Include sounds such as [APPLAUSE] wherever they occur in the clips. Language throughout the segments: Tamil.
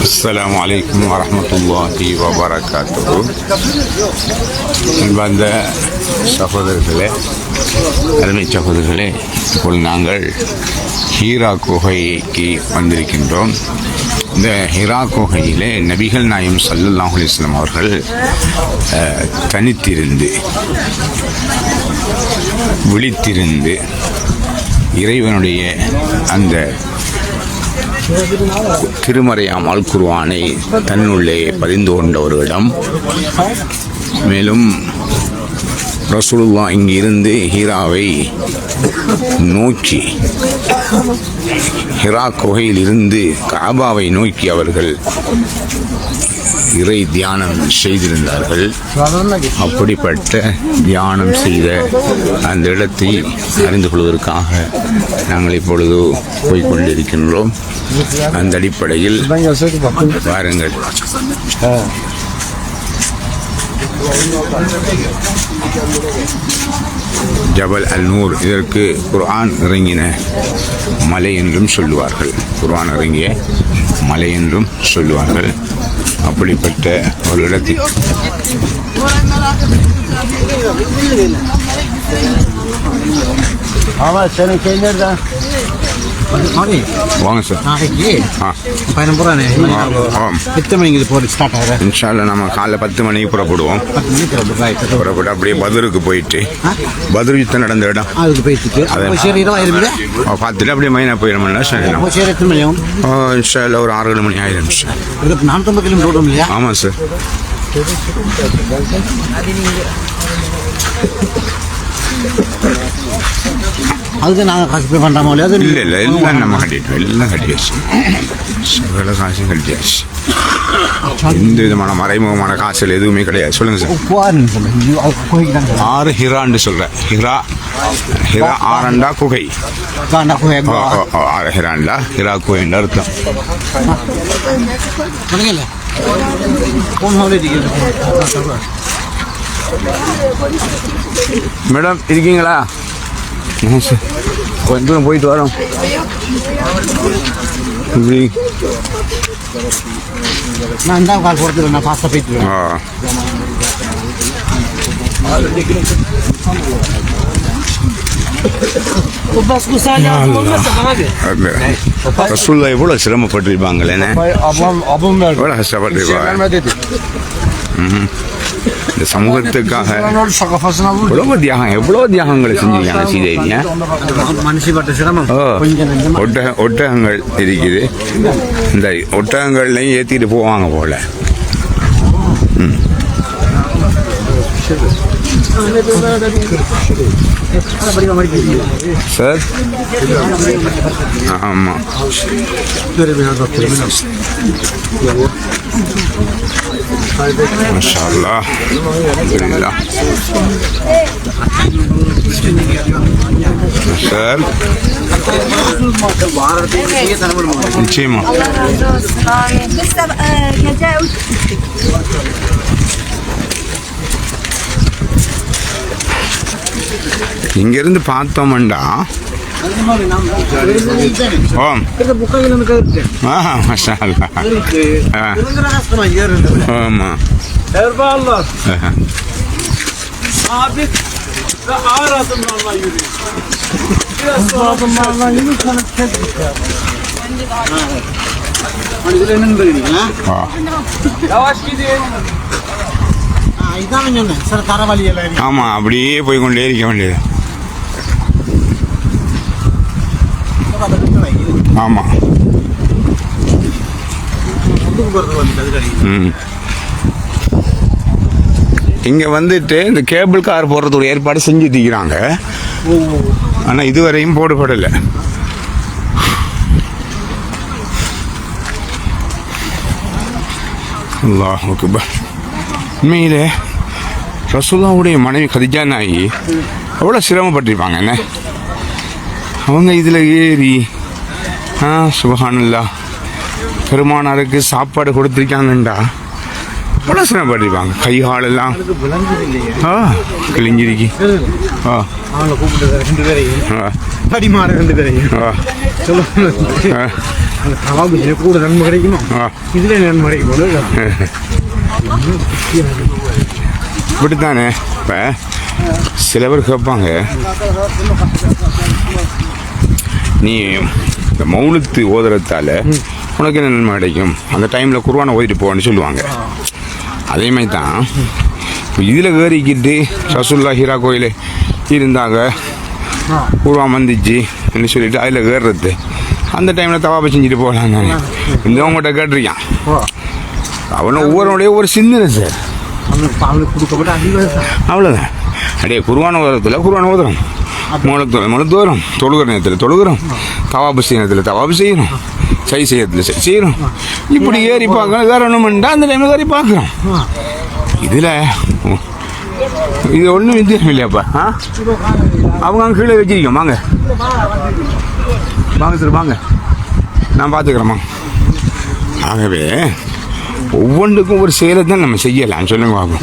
அஸ்ஸலாமு அலைக்கும் வரஹ்மத்துல்லாஹி வபரகாத்துஹு. அன்பார்ந்த சகோதரர்களே அருமை சகோதரர்களே இப்பொழுது நாங்கள் ஹீரா குகைக்கு வந்திருக்கின்றோம். இந்த ஹிரா குகையிலே நபிகள் நாயம் சல்லல்லாஹு அவர்கள் தனித்திருந்து விழித்திருந்து இறைவனுடைய அந்த திருமறையாமல் குர்வானை தன்னுள்ளே பதிந்து கொண்ட ஒரு இடம் மேலும் ரசூலுல்லா இங்கிருந்து ஹீராவை நோக்கி ஹிரா குகையிலிருந்து காபாவை நோக்கி அவர்கள் இறை தியானம் செய்திருந்தார்கள். அப்படிப்பட்ட தியானம் செய்த அந்த இடத்தை அறிந்து கொள்வதற்காக நாங்கள் இப்பொழுது போய்கொண்டிருக்கின்றோம் அந்த அடிப்படையில் வாருங்கள். ஜபல் அல் நூர் இதற்கு குர்ஆன் இறங்கின மலை என்றும் சொல்லுவார்கள். குர்ஆன் இறங்கிய மலை என்றும் சொல்லுவார்கள். அப்படிப்பட்ட ஒரு இடத்தில் Ama senin şey nerede? வாங்க சார் நாளைக்கு போறானே ஆம் எத்தனை மணிக்கு இது போட்டு ஸ்டார்ட் ஆகிற இன்ஷால்ல நம்ம காலைல பத்து மணிக்கு புறப்படுவோம் புறப்பட்டு அப்படியே பதருக்கு போயிட்டு பத்ர் யுத்தம் நடந்த இடம் அதுக்கு போயிட்டு பார்த்துட்டு அப்படியே மைனா போயிடணும்னா சரி எத்தனை மணி ஆகும் இன்ஷால்ல ஒரு ஆறு ஏழு மணி ஆயிரம் சார் நானூற்றம்பது கிலோமீட்டர் ஓடும் இல்லையா ஆமாம் சார் அதுக்கு நாங்கள் காசு பே பண்ணுறாமோ இல்லையா அது இல்லை இல்லை எல்லாம் நம்ம கட்டிட்டோம் எல்லாம் கட்டியாச்சு. சகல காசும் கட்டியாச்சு. எந்த விதமான மறைமுகமான காசுகள் எதுவுமே கிடையாது. சொல்லுங்க சார். ஆறு ஹிரான்னு சொல்கிறேன் ஹிரா ஹிரா ஆரண்டா குகை. ஆறு ஹிராண்டா? ஹிரா குகைன்னு அர்த்தம். ஹோலே மேடம் இருக்கீங்களா? ஆ, சார் கொஞ்சம் தூரம் போயிட்டு வரோம். இப்படி. நான் இந்த கால் போடுறது நான் ஃபாஸ்ட்டாக போயிட்டு ஆ. அது ரசூல்லா எவ்வளோ சிரமப்பட்டிருப்பாங்களேண்ணே எவ்வளோ கஷ்டப்பட்டிருப்பாங்க. இந்த சமூகத்துக்காக எவ்வளோ தியாகம் எவ்வளோ தியாகங்களை செஞ்சிருக்காங்க சீதேவியா ஒட்டக ஒட்டகங்கள் இருக்குது. இந்த ஒட்டகங்கள்லையும் ஏற்றிட்டு போவாங்க போல. சார் ஆமாம் மாஷா அல்லாஹ் அல்ஹம்துலில்லாஹ் சார் நிச்சயமா இங்கிருந்து பார்த்தோம்டா ஓம் ஆ மாஷா அல்லாஹ் ஆ ஆமாம் Allah ஆஹா. sabit ve ağır adımlarla yürüyor. Biraz sonra adımlarla yürü sana tez ஆ Yavaş gidin. இதான் சொன்னேன் சார் தரவழி எல்லாம் ஆமாம் அப்படியே போய் கொண்டே இருக்க வேண்டியது ஆமாம் இங்கே வந்துட்டு இந்த கேபிள் கார் போடுறது ஒரு ஏற்பாடு செஞ்சுட்டு இருக்கிறாங்க ஆனால் இதுவரையும் போடப்படலை அல்லாஹ் அக்பர். உண்மையிலே ரசூல்லாவுடைய மனைவி கதிஜா நாயி எவ்வளோ சிரமப்பட்டிருப்பாங்க என்ன அவங்க இதில் ஏறி ஆ சுபஹானல்லா பெருமானாருக்கு சாப்பாடு கொடுத்துருக்காங்கண்டா அவ்வளோ சிரமப்பட்டிருப்பாங்க. கை காலெல்லாம் ஆ கிழிஞ்சிருக்கி ஆ கூப்பிட்டு ரெண்டு பேரையும். ஆ படிமாற ரெண்டு பேரையும். ஆ சொல்லுவாங்க ஆ அந்த கவாபு கூட நன்மை கிடைக்குமா. இதுல நன்மை கிடைக்கும்? [LAUGHS] இப்படி தானே இப்போ சில பேர் கேட்பாங்க. நீ இந்த மௌனத்து ஓதுறதால உனக்கு என்ன நன்மை கிடைக்கும் அந்த டைமில் குருவானை ஓதிட்டு போவான்னு சொல்லுவாங்க. அதே மாதிரி தான் இப்போ இதில் ஏறிக்கிட்டு ரசுல்லா ஹீரா கோயில் இருந்தாங்க. குருவான் வந்துச்சு அப்படின்னு சொல்லிட்டு அதில் ஏறுறது. அந்த டைமில் தவாப்பை செஞ்சுட்டு போகலாம் தானே. இந்த உங்கள்கிட்ட கேட்டிருக்கான். அவனை ஒவ்வொருடைய ஒரு சிந்தனை சார் அவனுக்கு அவனுக்கு கொடுக்கப்பட்ட அதிகாரம் அவ்வளோதான் அடே குருவான உதரத்தில் குருவான உதரம் முளத்துல முளத்து வரும் தொழுகிற நேரத்தில் தொழுகிறோம். தவாபு செய்ய நேரத்தில் தவாபு செய்யணும். சை செய்யறதுல சை செய்யணும். இப்படி ஏறி பார்க்கணும். வேற ஒன்றுமெண்டா அந்த டைமில் ஏறி பார்க்குறோம் இதில் இது ஒன்றும் வித்தியாசம் இல்லையாப்பா? ஆ? அவங்க அங்கே கீழே வச்சிருக்கோம். வாங்க. வாங்க சார் வாங்க. நான் பார்த்துக்கிறேம்மா ஆகவே ஒவ்வொன்றுக்கும் ஒரு செயலை தான் நம்ம செய்யலாம். சொல்லுங்க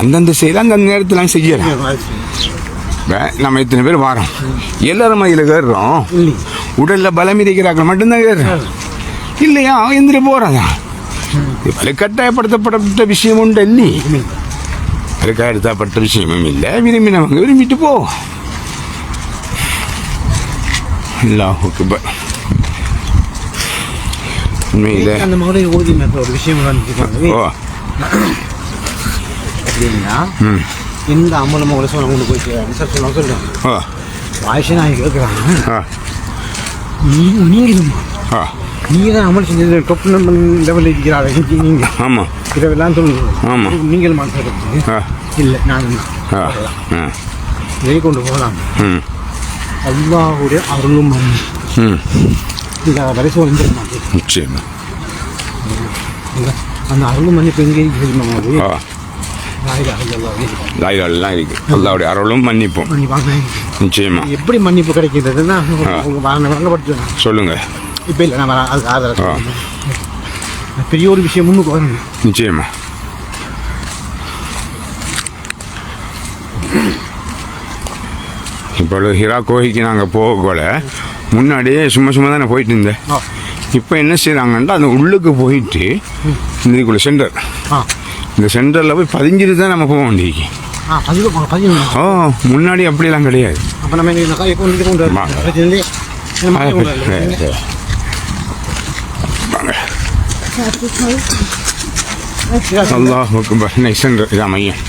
அந்தந்த செயலை அந்தந்த நேரத்தில் செய்யலாம். நம்ம இத்தனை பேர் வாரோம்? எல்லாரும் அதில் ஏறுறோம். உடலில் பலம் இருக்கிறார்கள் மட்டும்தான் ஏறுறோம். இல்லையா? எந்திரி போகிறதா இது கட்டாயப்படுத்தப்பட்ட விஷயம் உண்டு இல்லி கட்டாயப்படுத்தப்பட்ட விஷயமும் இல்லை. விரும்பினவங்க விரும்பிட்டு போ. அல்லாஹுக்கு ப உண்மையில் அந்த மாதிரி ஓதி மேற்ற ஒரு விஷயம் அப்படின்னா எந்த அமலும் உங்களை சொல்ல கொண்டு போய் சார் சொல்ல சொல்லுவாங்க ஓ வாய்ஸ் நான் கேட்குறாங்க ஆ நீ நீங்களும் ஆ நீங்கள் தான் அமல் செஞ்சது டொப் லெவலில் இருக்கிறாரு நீங்கள் ஆமாம் இரவெல்லாம் சொல்லுங்க ஆமா. நீங்கள் மாற்றது ஆ இல்லை நான் ஆ வெளியே கொண்டு போகலாம் ம் அல்லாஹுடைய அருளும் ம் இந்த சொல்லிட மாட்டேன் நிச்சயமா அந்த அருளும் மணி இப்போ எங்கே இருக்குது ஆ லாயிலாம் இருக்கு அல்லாவுடைய அருளும் மன்னிப்போம் நிச்சயமா எப்படி மன்னிப்பு கிடைக்கிறதுன்னா ஆ. உங்களுக்கு வர வழங்கப்படுத்துவேன் சொல்லுங்க இப்போ இல்லை வரேன் அதுக்கு ஆதரவு. பெரிய ஒரு விஷயம் முன்னுக்கு வரணும் நிச்சயமா இப்போ ஹிரா கோஹிக்கு நாங்கள் போகக்கூட முன்னாடியே சும்மா சும்மா தானே போயிட்டு இருந்தேன். இப்போ என்ன செய்கிறாங்கன்னா அந்த உள்ளுக்கு போயிட்டு இந்த இதுக்குள்ள சென்டர் இந்த சென்டரில் போய் பதிஞ்சிட்டு தான் நம்ம போக வேண்டியது ஓ முன்னாடி அப்படிலாம் கிடையாது அல்லாஹ் அக்பர் நை சென்டர் இதான் மையம்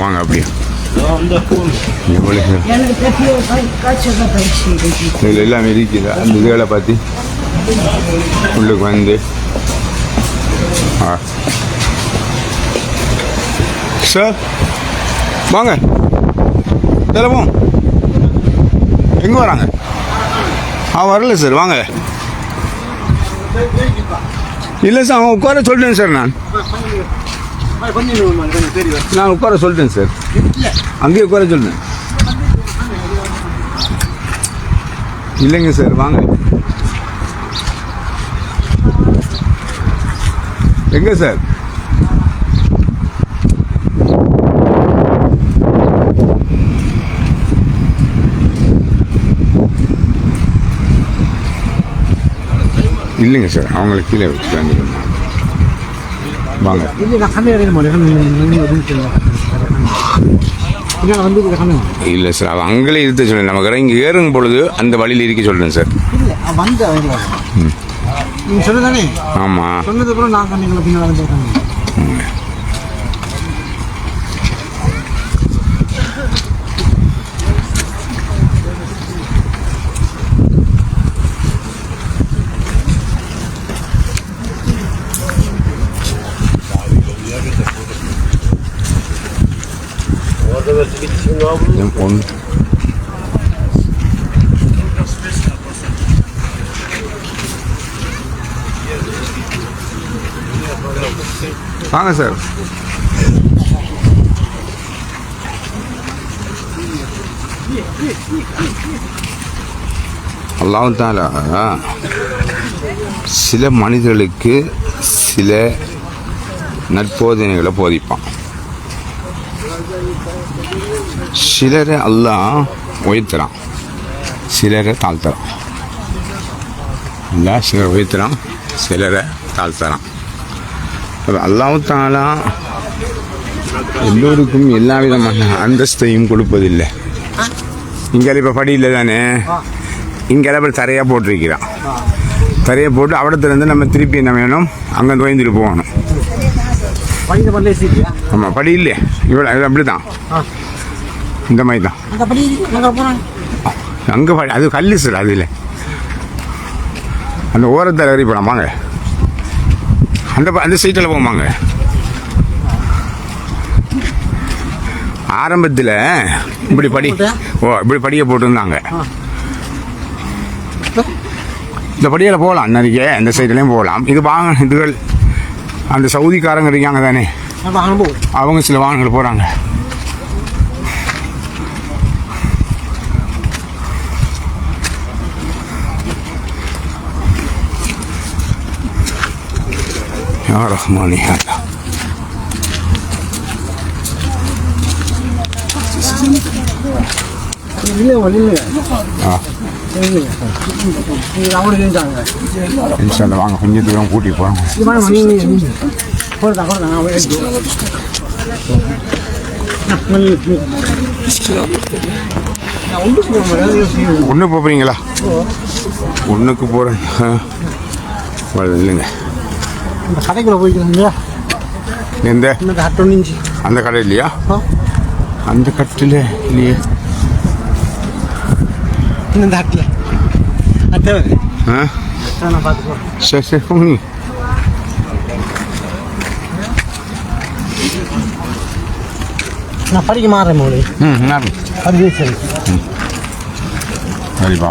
வாங்க அப்படியே. இதில் எல்லாமே இருக்குது அந்த இதுகளை பார்த்து உள்ளுக்கு வந்து ஆ சார் வாங்க. தெலவோம் எங்கே வராங்க? ஆ வரல சார். வாங்க. இல்லை சார் அவன் உட்கார சொல்லிட்டேன் சார் நான். நான் உட்கார சொல்லிட்டேன் சார் அங்கேயே உட்கார சொல்லிட்டேன் இல்லைங்க சார் வாங்க. எங்க சார் இல்லைங்க சார் அவங்களுக்கு கீழே வச்சுட்டு வாங்க இல்லை நான் கண்ணு இடையில மாட்டேன் கண்ணு வந்து கண்ணு இல்லை சார் அவன் அங்கே இருக்க சொல்லுங்க நமக்கு இங்கே ஏறும் பொழுது அந்த வழியில் இருக்க சொல்கிறேன் சார் ஆமாம் சொன்னது அப்புறம் நான் கண்ணுங்களை பின்னால் வாங்க சார் அல்லாஹ் தாலா சில மனிதர்களுக்கு சில நற்போதனைகளை போதிப்பான். சிலரை அல்லாஹ் உயர்த்துறான் சிலரை தாழ்த்துறான். அல்லாஹ் சிலரை உயர்த்துறான் சிலரை தாழ்த்துறான். அல்லாஹ் தாலா எல்லோருக்கும் எல்லா விதமான அந்தஸ்தையும் கொடுப்பதில்லை. இங்கே இப்போ படியில் தானே இங்கே அப்புறம் தரையாக போட்டிருக்கிறான். தரையை போட்டு அவடத்துலேருந்து நம்ம திருப்பி என்ன வேணும்? அங்கே தோய்ந்துட்டு போகணும். ஆமாம் படி இல்லையே இவ்வளோ அப்படி தான். இந்த மாதிரி தான். அங்கே படி அது கல் சார் அதில். அந்த ஓரத்தில் ஏறி போகலாம் வாங்க. அந்த அந்த சீட்டில் போமாங்க ஆரம்பத்தில் இப்படி படி ஓ இப்படி படியை போட்டிருந்தாங்க இந்த படியில் போகலாம் நிறைய இந்த சைட்லேயும் போகலாம் இது வாகன இதுகள். அந்த சவுதிக்காரங்க இருக்காங்க தானே. அவங்க சில வாகனங்கள் போகிறாங்க மணி நீங்கள் கொடுத்தா கொடுத்தா நான் எடுத்து நான் ஒன்று சொல்லுவேன் ஒன்று போகிறீங்களா ஒன்றுக்கு போகிறேன் இல்லைங்க இந்த கடைக்குள்ள போய்க்கிறீங்க எந்த? இந்த ஹட்டொன்று இஞ்சி அந்த கடை இல்லையா? அந்த கட்டில் இல்லையே. இந்த ஹட்டில் அட்டை ஆ. நான் பார்த்துக்குவேன் சரி சரி போங்க நான் படிக்க மாறேன் மோளி. ம் நான் அது சரி சரிப்பா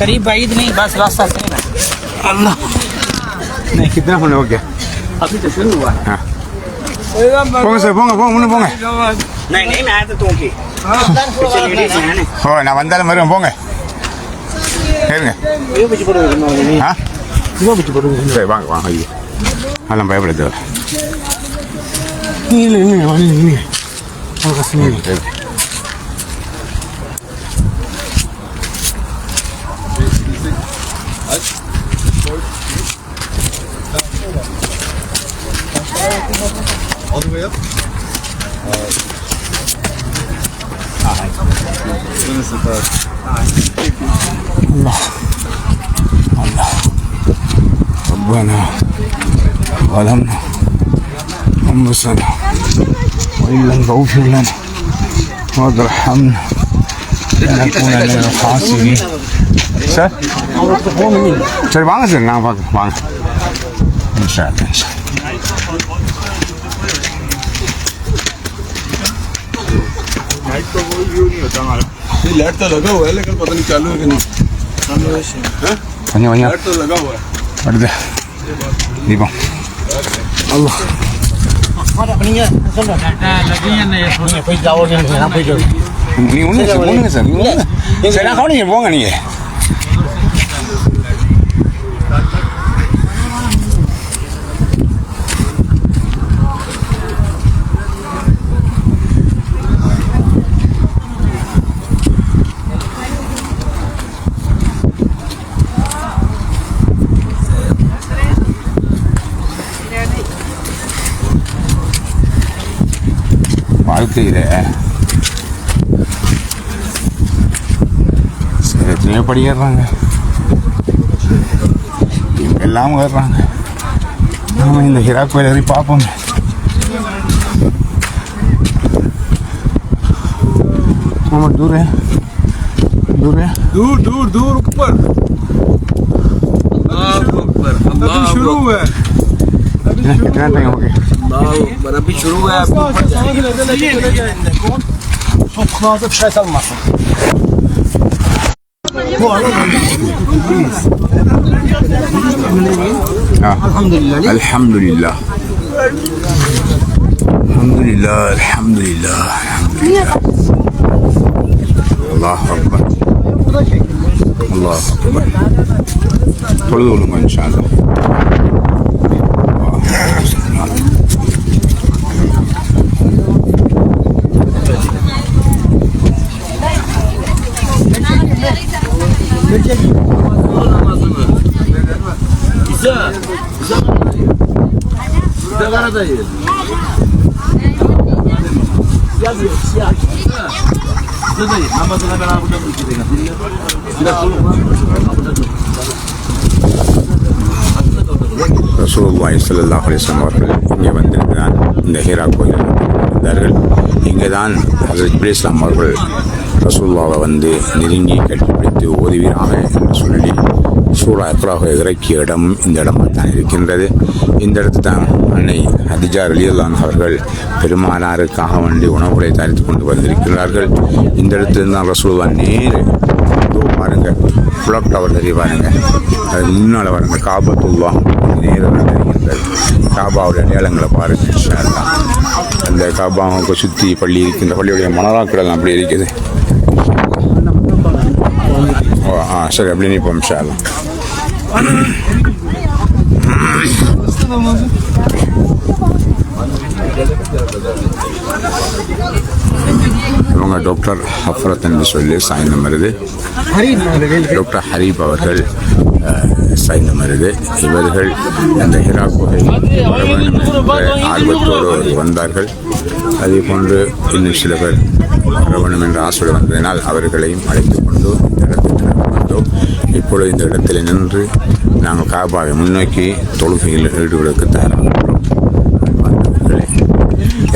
करीब बाईद नहीं बस रास्ता सही है अल्लाह नहीं कितना होने हो गया अभी तो शुरू हुआ है पोंगे सर पोंगे पोंगे मुन्ने पोंगे नहीं नहीं मैं आया तो तुम की ஓ நான் வந்தாலும் மறுபடியும் போங்க கேளுங்க ஆ சரி வாங்க வாங்க ஐயோ அதெல்லாம் பயப்பட தேவை இல்லை இல்லை வாங்க நீங்கள் ربنا ظلمنا أنفسنا وإن لم تغفر لنا وترحمنا لنكون من الخاسرين சார் அவங்களுக்கு ஃபோன் பண்ணி சரி வாங்க சார் நான் பார்க்குறேன் வாங்க இன்ஷா அல்லாஹ், இன்ஷா ये लाइट तो लगा हुआ है लेकिन पता नहीं चालू है कि नहीं கொஞ்சம் கொஞ்சம் लाइट तो लगा हुआ है வருது தீபம். ஜாவோன்னு நான் போயிட்டு வரேன் நீ ஒன்று சார் ஒன்றுங்க சார் நீங்கள் ஒன்று சரி நான் கவனிங்க போங்க நீங்கள் வாழ்க்கையில் சில எத்தனையோ படிக்கிறாங்க எல்லாம் வர்றாங்க நாம இந்த ஹிரா கோயில் ஏறி பார்ப்போம் ஆமா தூர தூர दूर दूर दूर ऊपर अभी शुरू हुआ है कितना टाइम हो गया अभी शुरू हुआ है Çok fazla şey siyah da yiyelim. Siyah da yiyelim, அவர்கள் இங்கே வந்திருக்கிறார் இந்த ஹீரா கோயில் வந்தார்கள் இங்கே தான் ஹசரத் இப்ரி இஸ்லாம் அவர்கள் ரசூல்லாவை வந்து நெருங்கி கட்டிப்பிடித்து ஓதுவீராக என்று சொல்லி சூரா அக்ராக இறக்கிய இடம் இந்த இடமாக தான் இருக்கின்றது. இந்த இடத்து தான் அன்னை ஹதிஜா ரலியல்லான் அவர்கள் பெருமானாருக்காக வேண்டி உணவுகளை தயாரித்து கொண்டு வந்திருக்கிறார்கள் இந்த இடத்துல தான் ரசூல்வா நேரு பாருங்கள் பாருங்க புலக் டவர் தெரிய பாருங்கள் அது முன்னால் பாருங்க காபத்துல்லா நேரம் தெரிகின்றது. காபாவுடைய அடையாளங்களை பாருங்கள் இன்ஷா அந்த காபாவுக்கு சுற்றி பள்ளி இருக்கின்ற பள்ளியுடைய மணராக்கள் அப்படி இருக்குது. ஆ சரி அப்படி நிற்போம் இன்ஷா இவங்க டாக்டர் ஹஃப்ரத் என்று சொல்லி சாய்ந்த மருது. டாக்டர் ஹரீப் அவர்கள் சாய்ந்த மருது. இவர்கள் இந்த ஹிரா குகை வர வேண்டும் என்ற ஆர்வத்தோடு வந்தார்கள். அதே போன்று இன்னும் சில பேர் வர வேண்டும் என்ற ஆசையோடு வந்ததினால் அவர்களையும் அழைத்து கொண்டு இந்த நாங்கள் இப்பொழுது இந்த இடத்தில் நின்று நாங்கள் காபாவை முன்னோக்கி தொழுகையில் ஈடுபடுவதற்கு தயாராகிறோம்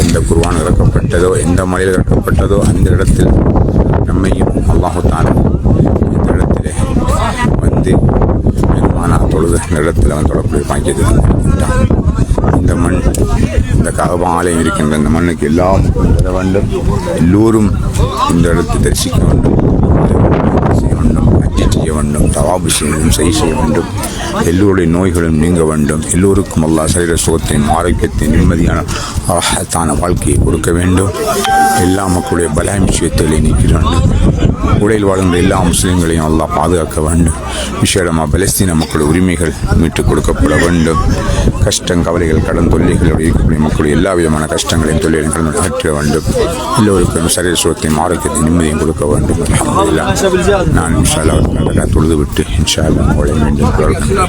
எந்த குருவான் இறக்கப்பட்டதோ எந்த மலையில் இறக்கப்பட்டதோ அந்த இடத்தில் நம்மையும் அல்லாஹுத்தான இந்த இடத்திலே வந்து பெருமானா தொழுது இந்த இடத்துல வந்து தொடர்புடைய பாக்கியத்தை இந்த மண் இந்த ககபா ஆலயம் இருக்கின்ற இந்த மண்ணுக்கு எல்லாம் வர வேண்டும். எல்லோரும் இந்த இடத்தை தரிசிக்க வேண்டும் செய்ய வேண்டும் ஹஜ்ஜி செய்ய வேண்டும் தவாபு செய்ய சரி செய்ய வேண்டும். எல்லோருடைய நோய்களும் நீங்க வேண்டும். எல்லோருக்கும் அல்லாஹ் சரீர சுகத்தையும் ஆரோக்கியத்தையும் நிம்மதியான அழகத்தான வாழ்க்கையை கொடுக்க வேண்டும். எல்லா மக்களுடைய பலாய் விஷயத்தை நீக்க வேண்டும் உடையில் வாழ்கின்ற எல்லா முஸ்லீம்களையும் அல்லாஹ் பாதுகாக்க வேண்டும். விசேடமாக பலஸ்தீன மக்களுடைய உரிமைகள் மீட்டுக் கொடுக்கப்பட வேண்டும். கஷ்டம் கவலைகள் கடன் தொல்லைகளோடு இருக்கக்கூடிய மக்களுடைய எல்லா விதமான கஷ்டங்களையும் தொல்லைகளையும் கடந்து அகற்ற வேண்டும். எல்லோருக்கும் சரீர சுகத்தையும் ஆரோக்கியத்தையும் நிம்மதியும் கொடுக்க வேண்டும். நான் இன்ஷா அல்லா தொழுது விட்டு இன்ஷா அல்லா உங்களை மீண்டும் தொடர்கிறேன்.